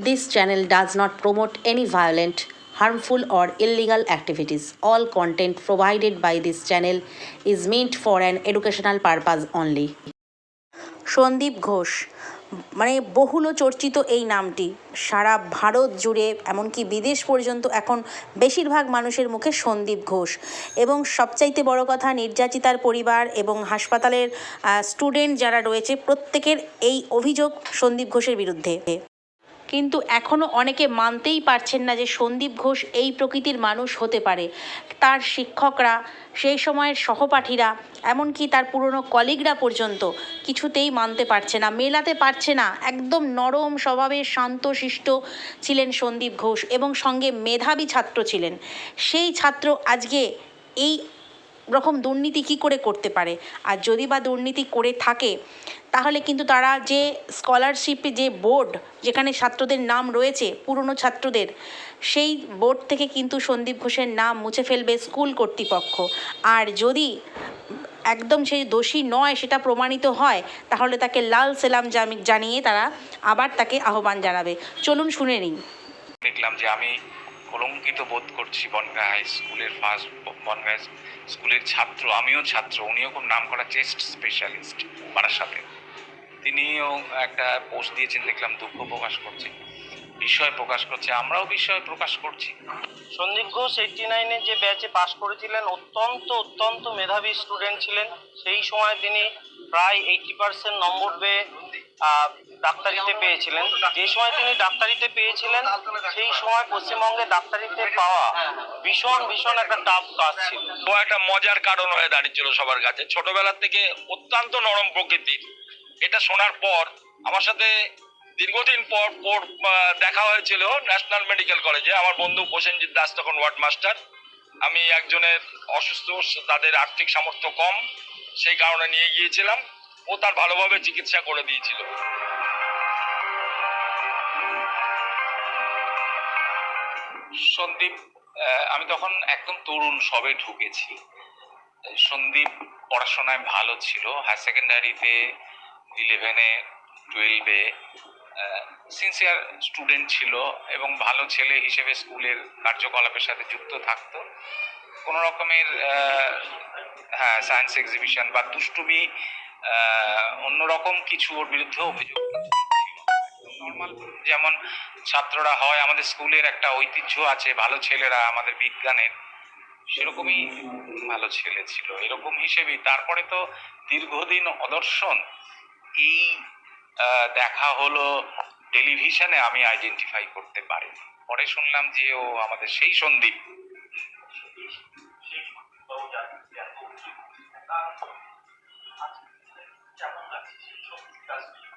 This channel does not promote any violent, harmful, or illegal activities. All content provided by this channel is meant for an educational purpose only. Sandeep Ghosh মানে বহুল চর্চিত এই নামটি সারা ভারত জুড়ে এমনকি বিদেশ পর্যন্ত এখন বেশিরভাগ মানুষের মুখে সন্দীপ ঘোষ এবং সবচাইতে বড় কথা নির্যাতিতার পরিবার এবং হাসপাতালের স্টুডেন্ট যারা রয়েছে প্রত্যেকের এই অভিযোগ সন্দীপ ঘোষের বিরুদ্ধে কিন্তু এখনও অনেকে মানতেই পারছেন না যে সন্দীপ ঘোষ এই প্রকৃতির মানুষ হতে পারে। তার শিক্ষকরা, সেই সময়ের সহপাঠীরা, এমনকি তার পুরনো কলিগরা পর্যন্ত কিছুতেই মানতে পারছে না, মেলাতে পারছে না। একদম নরম স্বভাবের শান্তশিষ্ট ছিলেন সন্দীপ ঘোষ এবং সঙ্গে মেধাবী ছাত্র ছিলেন। সেই ছাত্র আজকে এই রকম দুর্নীতি কী করে করতে পারে? আর যদি বা দুর্নীতি করে থাকে, তাহলে কিন্তু তারা যে স্কলারশিপ যে বোর্ড যেখানে ছাত্রদের নাম রয়েছে, পুরনো ছাত্রদের, সেই বোর্ড থেকে কিন্তু সন্দীপ ঘোষের নাম মুছে ফেলবে স্কুল কর্তৃপক্ষ। আর যদি একদম সে দোষী নয়, সেটা প্রমাণিত হয়, তাহলে তাকে লাল সেলাম জানিয়ে তারা আবার তাকে আহ্বান জানাবে। চলুন শুনে নিন দেখলাম যে আমি কলঙ্কিত বোধ করছি বনগাঁ হাই স্কুলের ফার্স্ট বনগাঁ স্কুলের ছাত্র, আমিও ছাত্র, উনিও খুব নাম করা চেস্ট স্পেশালিস্ট বারাসাতে। তিনিও একটা পোস্ট দিয়েছেন, দেখলাম দুঃখ প্রকাশ করছে বিষয় প্রকাশ করছে, আমরাও বিষয় প্রকাশ করছি। সন্দীপ ঘোষ এইটটি নাইনে যে ব্যাচে পাশ করেছিলেন, অত্যন্ত অত্যন্ত মেধাবী স্টুডেন্ট ছিলেন। সেই সময় তিনি প্রায় এইটি পার্সেন্ট নম্বর পেয়ে ডাক্তারিতে পেয়েছিলেন। যে সময় তিনি ডাক্তারিতে পেয়েছিলেন, সেই সময় পশ্চিমবঙ্গে ডাক্তারিতে পাওয়া ভীষণ ভীষণ একটা টাফ কাজ ছিল। ও একটা মজার কারণ হয়ে দাঁড়িয়েছিল সবার কাছে। ছোটবেলার থেকে অত্যন্ত নরম প্রকৃতির। এটা শোনার পর, আমার সাথে দীর্ঘদিন পর পর দেখা হয়েছিল ন্যাশনাল মেডিকেল কলেজে। আমার বন্ধু প্রসেনজিৎ দাস, তখন ওয়ার্ড মাস্টার। আমি একজনের অসুস্থ, তাদের আর্থিক সামর্থ্য কম, সেই কারণে নিয়ে গিয়েছিলাম। ও তার ভালোভাবে চিকিৎসা করে দিয়েছিল। সন্দীপ আমি তখন একদম তরুণ, সবে ঢুকেছি। সন্দীপ পড়াশোনায় ভালো ছিল। হায়ার সেকেন্ডারিতে ইলেভেনে টুয়েলভে সিনসিয়ার স্টুডেন্ট ছিল এবং ভালো ছেলে হিসেবে স্কুলের কার্যকলাপের সাথে যুক্ত থাকতো। কোনো রকমের হ্যাঁ সায়েন্স এক্সিবিশন বা দুষ্টুমি অন্যরকম কিছু ওর বিরুদ্ধে অভিযোগ। নর্মাল যেমন ছাত্ররা হয়, আমাদের স্কুলের একটা ঐতিহ্য আছে, ভালো ছেলেরা আমাদের বিজ্ঞানের, সেরকমই ভালো ছেলে ছিল, এরকম হিসেবেই। তারপরে তো দীর্ঘদিন অদর্শন, এই দেখা হলো টেলিভিশনে আমি আইডেন্টিফাই করতে পারিনি। পরে শুনলাম যে ও আমাদের সেই সন্দীপ।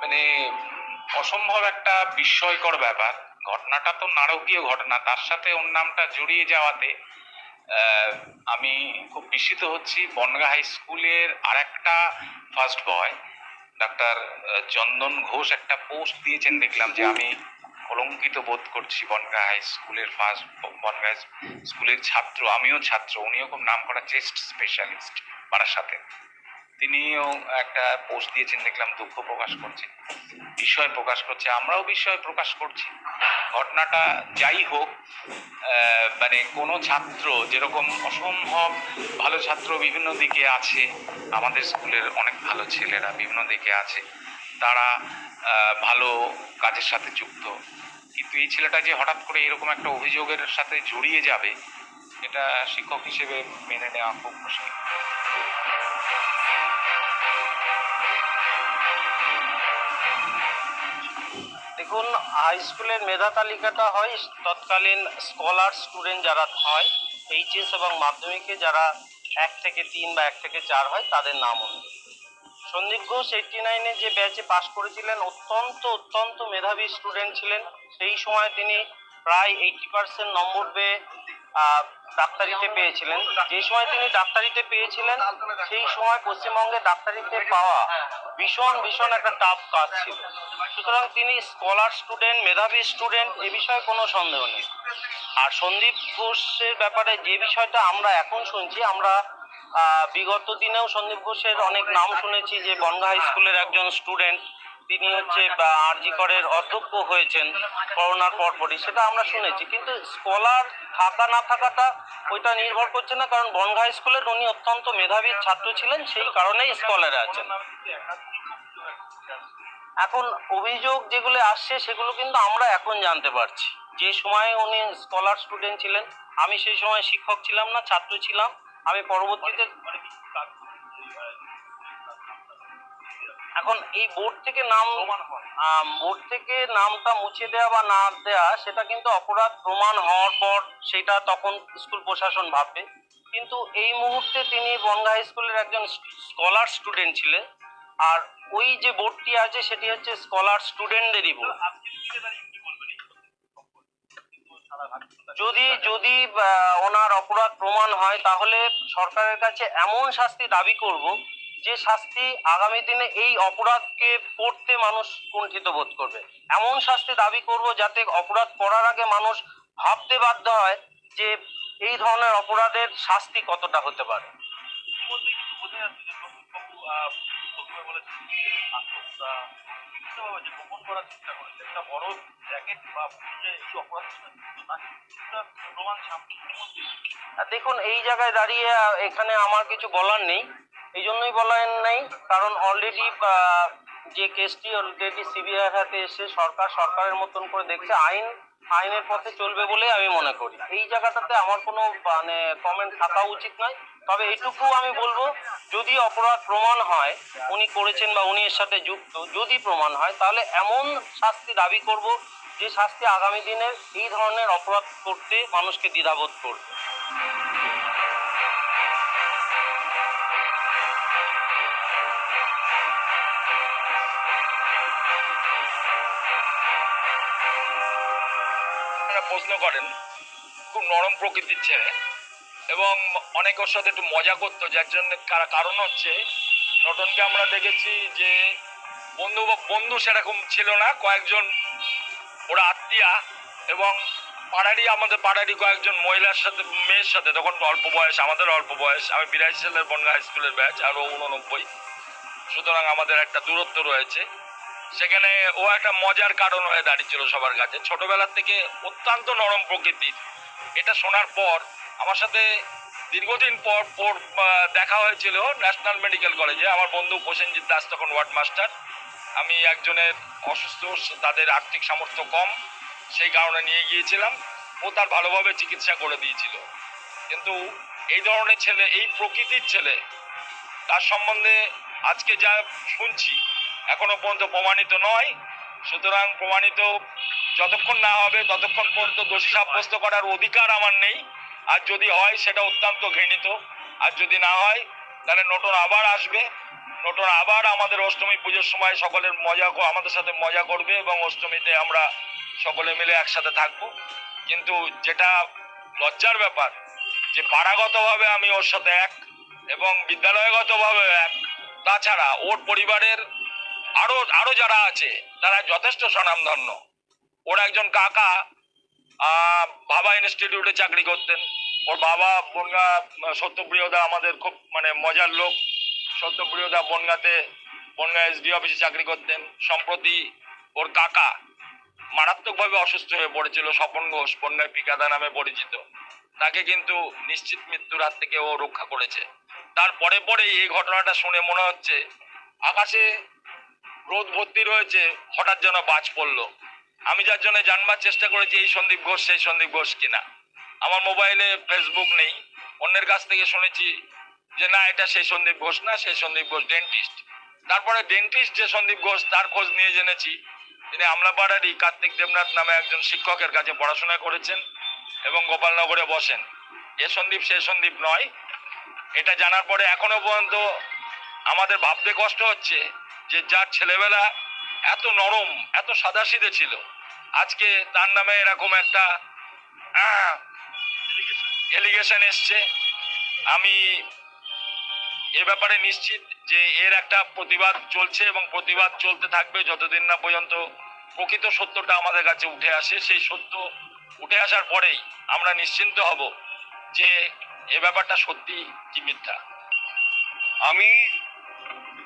মানে অসম্ভব একটা বিস্ময়কর ব্যাপার। ঘটনাটা তো নারকীয় ঘটনা, তার সাথে ওর নামটা জড়িয়ে যাওয়াতে আমি খুব বিস্মিত হচ্ছি। বনগা হাই স্কুলের আর একটা first boy doctor Chandan Ghosh একটা পোস্ট দিয়েছেন, দেখলাম যে আমি কলঙ্কিত বোধ করছি বনগা হাই স্কুলের ফার্স্ট বনগা স্কুলের ছাত্র, আমিও ছাত্র, উনিও খুব নাম করা চেস্ট স্পেশালিস্ট বারাসাতে। তিনিও একটা পোস্ট দিয়েছেন, দেখলাম দুঃখ প্রকাশ করছে বিষয় প্রকাশ করছে, আমরাও বিষয় প্রকাশ করছি। ঘটনাটা যাই হোক মানে কোনো ছাত্র যেরকম অসম্ভব ভালো ছাত্র বিভিন্ন দিকে আছে, আমাদের স্কুলের অনেক ভালো ছেলেরা বিভিন্ন দিকে আছে, তারা ভালো কাজের সাথে যুক্ত। কিন্তু এই ছেলেটা যে হঠাৎ করে এরকম একটা অভিযোগের সাথে জড়িয়ে যাবে, এটা শিক্ষক হিসেবে মেনে নেওয়া খুব মুশকিল। দেখুন হাই স্কুলের মেধা তালিকাটা হয় তৎকালীন স্কলার স্টুডেন্ট যারা হয় এইচএস এবং মাধ্যমিকে যারা এক থেকে তিন বা এক থেকে চার হয়, তাদের নাম অনুযায়ী। সন্দীপ ঘোষ এইটটি নাইনে যে ব্যাচে পাশ করেছিলেন, অত্যন্ত অত্যন্ত মেধাবী স্টুডেন্ট ছিলেন। সেই সময় তিনি প্রায় এইটটি পার্সেন্ট নম্বর পেয়ে ডাক্তারিতে পেয়েছিলেন। যে সময় তিনি ডাক্তারিতে পেয়েছিলেন, সেই সময় পশ্চিমবঙ্গে ডাক্তারিতে পাওয়া ভীষণ ভীষণ একটা টাফ কাজ ছিল। সুতরাং তিনি স্কলার স্টুডেন্ট মেধাবী স্টুডেন্ট এ বিষয়ে কোনো সন্দেহ নেই। আর সন্দীপ ঘোষের ব্যাপারে যে বিষয়টা আমরা এখন শুনছি, আমরা বিগত দিনেও সন্দীপ ঘোষের অনেক নাম শুনেছি যে বনগা হাই স্কুলের একজন স্টুডেন্ট তিনি হচ্ছে আরজি করের অধ্যক্ষ হয়েছেন করোনার পরপরই, সেটা আমরা শুনেছি। কিন্তু স্কলার থাকা না থাকাটা ওইটা নির্ভর করছে না, কারণ বনগাঁ স্কুলের উনি অত্যন্ত মেধাবী ছাত্র ছিলেন, সেই কারণেই স্কলারে আছেন। এখন অভিযোগ যেগুলো আসছে, সেগুলো কিন্তু আমরা এখন জানতে পারছি। যে সময়ে উনি স্কলার স্টুডেন্ট ছিলেন, আমি সেই সময় শিক্ষক ছিলাম না, ছাত্র ছিলাম। আমি পরবর্তীতে এখন এই বোর্ড থেকে নাম বোর্ড থেকে নামটা মুছে দেওয়া বা না দেওয়া সেটা কিন্তু অপরাধ প্রমাণ হওয়ার পর সেটা তখন স্কুল প্রশাসন ভাববে। কিন্তু এই মুহূর্তে তিনি বনগা হাই স্কুলের একজন স্কলার স্টুডেন্ট ছিলেন। আর ওই যে বোর্ডটি আছে সেটি হচ্ছে স্কলার স্টুডেন্টদেরই বোর্ড। যদি যদি ওনার অপরাধ প্রমাণ হয় তাহলে সরকারের কাছে এমন শাস্তি দাবি করব যে শাস্তি আগামী দিনে এই অপরাধকে করতে মানুষ কুণ্ঠিত বোধ করবে। এমন শাস্তি দাবি করব যাতে অপরাধ করার আগে মানুষ ভাবতে বাধ্য হয় যে এই ধরনের অপরাধের শাস্তি কতটা হতে পারে। দেখুন, এই জায়গায় দাঁড়িয়ে এখানে আমার কিছু বলার নেই। এই জন্যই বলার নেই, কারণ অলরেডি যে কেসটি অলরেডি সিবিআই হাতে এসে সরকার, সরকারের মতন করে দেখছে, আইন, আইনের পথে চলবে বলে আমি মনে করি। এই জায়গাটাতে আমার কোনো মানে কমেন্ট থাকা উচিত নয়। তবে এটুকু আমি বলব, যদি অপরাধ প্রমাণ হয়, উনি করেছেন বা উনি এর সাথে যুক্ত, যদি প্রমাণ হয়, তাহলে এমন শাস্তি দাবি করব যে শাস্তি আগামী দিনে এই ধরনের অপরাধ করতে মানুষকে দ্বিধাবোধ করবে। প্রশ্ন করেন, খুব নরম প্রকৃতির ছেলে এবং অনেক ওর সাথে একটু মজা করতো, যার জন্য কার- কারণ হচ্ছে নটনকে আমরা দেখেছি যে বন্ধু বন্ধু সেরকম ছিল না, কয়েকজন ওরা আত্মীয়া এবং পাড়ারই আমাদের পাড়ারই কয়েকজন মহিলার সাথে, মেয়ের সাথে, তখন অল্প বয়স, আমাদের অল্প বয়স, আমি বিরাশি সালের বনগা হাই স্কুলের ব্যাচ আর ও উননব্বই। সুতরাং আমাদের একটা দূরত্ব রয়েছে। সেখানে ও একটা মজার কারণ হয়ে দাঁড়িয়েছিল সবার কাছে। ছোটবেলার থেকে অত্যন্ত নরম প্রকৃতির এটা শোনার পর আমার সাথে দীর্ঘদিন পর পর দেখা হয়েছিল ন্যাশনাল মেডিকেল কলেজে। আমার বন্ধু প্রসেনজিৎ দাস তখন ওয়ার্ড মাস্টার আমি একজনের অসুস্থ, তাদের আর্থিক সামর্থ্য কম, সেই কারণে নিয়ে গিয়েছিলাম। ও তার ভালোভাবে চিকিৎসা করে দিয়েছিল। কিন্তু এই ধরনের ছেলে, এই প্রকৃতির ছেলে, তার সম্বন্ধে আজকে যা শুনছি এখনও পর্যন্ত প্রমাণিত নয়। সুতরাং প্রমাণিত যতক্ষণ না হবে, ততক্ষণ পর্যন্ত দোষী সাব্যস্ত করার অধিকার আমার নেই। আর যদি হয়, সেটা অত্যন্ত ঘৃণিত। আর যদি না হয়, তাহলে নটন আবার আসবে। নটন আবার আমাদের অষ্টমী পুজোর সময় সকলের মজা আমাদের সাথে মজা করবে এবং অষ্টমীতে আমরা সকলে মিলে একসাথে থাকব। কিন্তু যেটা লজ্জার ব্যাপার, যে পাড়াগতভাবে আমি ওর সাথে এক এবং বিদ্যালয়গতভাবে এক, তাছাড়া ওর পরিবারের আরও আরও যারা আছে, তারা যথেষ্ট স্বনামধন্য। ওর একজন কাকা ভাবা ইনস্টিটিউটে চাকরি করতেন। ওর বাবা বনগা, সত্যপ্রিয়দা আমাদের খুব মানে মজার লোক। সত্যপ্রিয়দা বনগাতে, বনগা এসডি অফিসে চাকরি করতেন। সম্প্রতি ওর কাকা মারাত্মকভাবে অসুস্থ হয়ে পড়েছিল, স্বপন ঘোষ, বনগায় পিকাদা নামে পরিচিত। তাকে কিন্তু নিশ্চিত মৃত্যুর হাত থেকে ও রক্ষা করেছে। তারপরে পরে এই ঘটনাটা শুনে মনে হচ্ছে, আকাশে রোদ ভর্তি রয়েছে, হঠাৎ যেন বাজ পড়ল। আমি যার জন্য জানবার চেষ্টা করেছি, এই সন্দীপ ঘোষ, সেই সন্দীপ ঘোষ কিনা। আমার মোবাইলে ফেসবুক নেই। অন্যের কাছ থেকে শুনেছি যে, না, এটা সেই সন্দীপ ঘোষ না, সেই সন্দীপ ঘোষ ডেন্টিস্ট তারপরে ডেন্টিস্ট যে সন্দীপ ঘোষ, তার খোঁজ নিয়ে জেনেছি। তিনি আমলাপাড়ারই কার্তিক দেবনাথ নামে একজন শিক্ষকের কাছে পড়াশোনা করেছেন এবং গোপালনগরে বসেন। এ সন্দীপ, সে সন্দীপ নয়। এটা জানার পরে এখনও পর্যন্ত আমাদের ভাবতে কষ্ট হচ্ছে। যে যার ছেলেবেলা এত নরম, এত সাদাসিধে ছিল। আজকে তার নামে এরকম একটা এলিগেশন এসছে। আমি এ ব্যাপারে নিশ্চিত যে এর একটা প্রতিবাদ চলছে এবং প্রতিবাদ চলতে থাকবে যতদিন না পর্যন্ত প্রকৃত সত্যটা আমাদের কাছে উঠে আসে। সেই সত্য উঠে আসার পরেই আমরা নিশ্চিন্ত হব যে এ ব্যাপারটা সত্যি কি মিথ্যা। আমি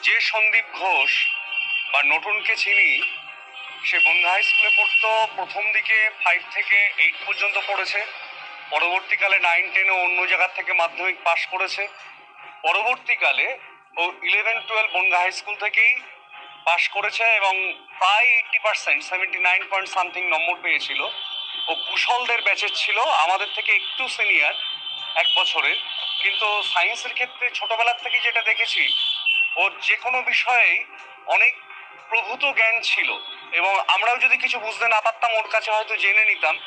যে সন্দীপ ঘোষ বা নতুনকে চিনি, সে বন্ধু হাই স্কুলে পড়তো, প্রথম দিকে ফাইভ থেকে এইট পর্যন্ত পড়েছে। পরবর্তীকালে নাইন টেনে অন্য জায়গার থেকে মাধ্যমিক পাশ করেছে। পরবর্তীকালে ও eleven twelve Bongaon high school থেকেই পাশ করেছে এবং প্রায় eighty percent seventy nine point something নম্বর পেয়েছিল। ও কুশলদের ব্যাচের ছিল, আমাদের থেকে একটু সিনিয়র এক বছরের। কিন্তু সায়েন্সের ক্ষেত্রে ছোটবেলার থেকে যেটা দেখেছি ওর যে কোনো বিষয়েই অনেক প্রভূত জ্ঞান ছিল এবং আমরাও যদি কিছু বুঝতে না পারতাম, ওর কাছে হয়তো জেনে নিতাম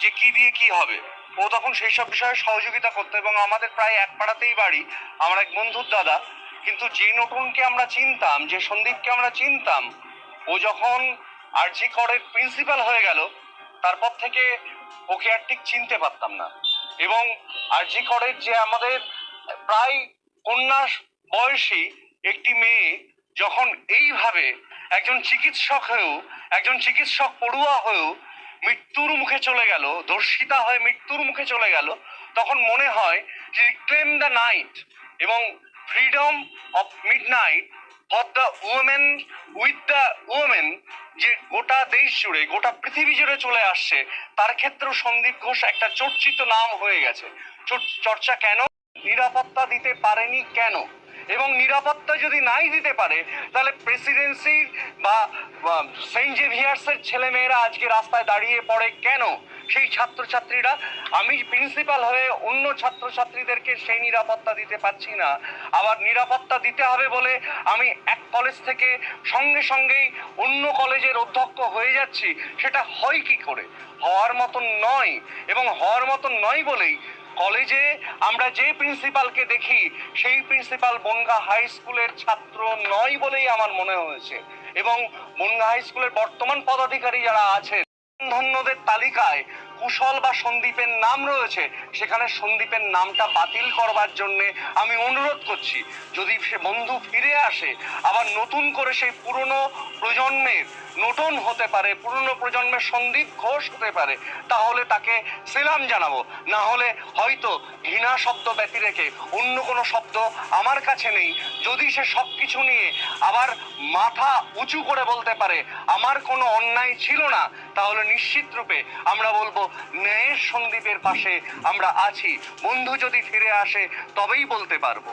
যে কি দিয়ে কি হবে। ও তখন সেই সব বিষয়ে সহযোগিতা করতো এবং আমাদের প্রায় এক পাড়াতেই বাড়ি, আমার এক বন্ধুর দাদা। কিন্তু যে নতুনকে আমরা চিনতাম, যে সন্দীপকে আমরা চিনতাম, ও যখন আরজি করের প্রিন্সিপাল হয়ে গেল, তারপর থেকে ওকে আর ঠিক চিনতে পারতাম না। এবং আরজি করের যে আমাদের প্রায় কন্যা বয়সী একটি মেয়ে যখন এইভাবে একজন চিকিৎসক হয়েও, একজন চিকিৎসক পড়ুয়া হয়েও মৃত্যুর মুখে চলে গেল, ধর্ষিতা হয়ে মৃত্যুর মুখে চলে গেল, তখন মনে হয় যে ক্লেম দ্য নাইট এবং freedom of midnight for the women with the women যে গোটা দেশ জুড়ে, গোটা পৃথিবী জুড়ে চলে আসছে, তার ক্ষেত্রেও সন্দীপ ঘোষ একটা চর্চিত নাম হয়ে গেছে। চর- চর্চা কেন? নিরাপত্তা দিতে পারেনি কেন? এবং নিরাপত্তা যদি নাই দিতে পারে, তাহলে প্রেসিডেন্সি বা সেন্ট জেভিয়ার্সের ছেলেমেয়েরা আজকে রাস্তায় দাঁড়িয়ে পড়ে কেন? সেই ছাত্রছাত্রীরা, আমি প্রিন্সিপাল হয়ে অন্য ছাত্রছাত্রীদেরকে সেই নিরাপত্তা দিতে পারছি না। আবার নিরাপত্তা দিতে হবে বলে আমি এক কলেজ থেকে সঙ্গে সঙ্গেই অন্য কলেজের অধ্যক্ষ হয়ে যাচ্ছি, সেটা হয় কি করে? হওয়ার মতন নয় এবং হওয়ার মতন নয় বলেই কলেজে আমরা যে প্রিন্সিপালকে দেখি, সেই প্রিন্সিপাল বনগা হাই স্কুলের ছাত্র নয় বলেই আমার মনে হয়েছে। এবং বনগা হাই স্কুলের বর্তমান পদাধিকারী যারা আছেন ধন্যদের তালিকায় কুশল বা সন্দীপের নাম রয়েছে, সেখানে সন্দীপের নামটা বাতিল করবার জন্য আমি অনুরোধ করছি। যদি সে বন্ধু ফিরে আসে, আবার নতুন করে সেই পুরনো প্রজন্মের নতুন হতে পারে, পুরনো প্রজন্মের সন্দীপ ঘোষ হতে পারে, তাহলে তাকে সেলাম জানাব। না হলে হয়তো ঘৃণা শব্দ ব্যতি রেখে অন্য কোনো শব্দ আমার কাছে নেই। যদি সে সব কিছু নিয়ে আবার মাথা উঁচু করে বলতে পারে, আমার কোনো অন্যায় ছিল না, তাহলে নিশ্চিত রূপে আমরা বলব ন্যায়ের সন্দীপের পাশে আমরা আছি। বন্ধু যদি ফিরে আসে তবেই বলতে পারব।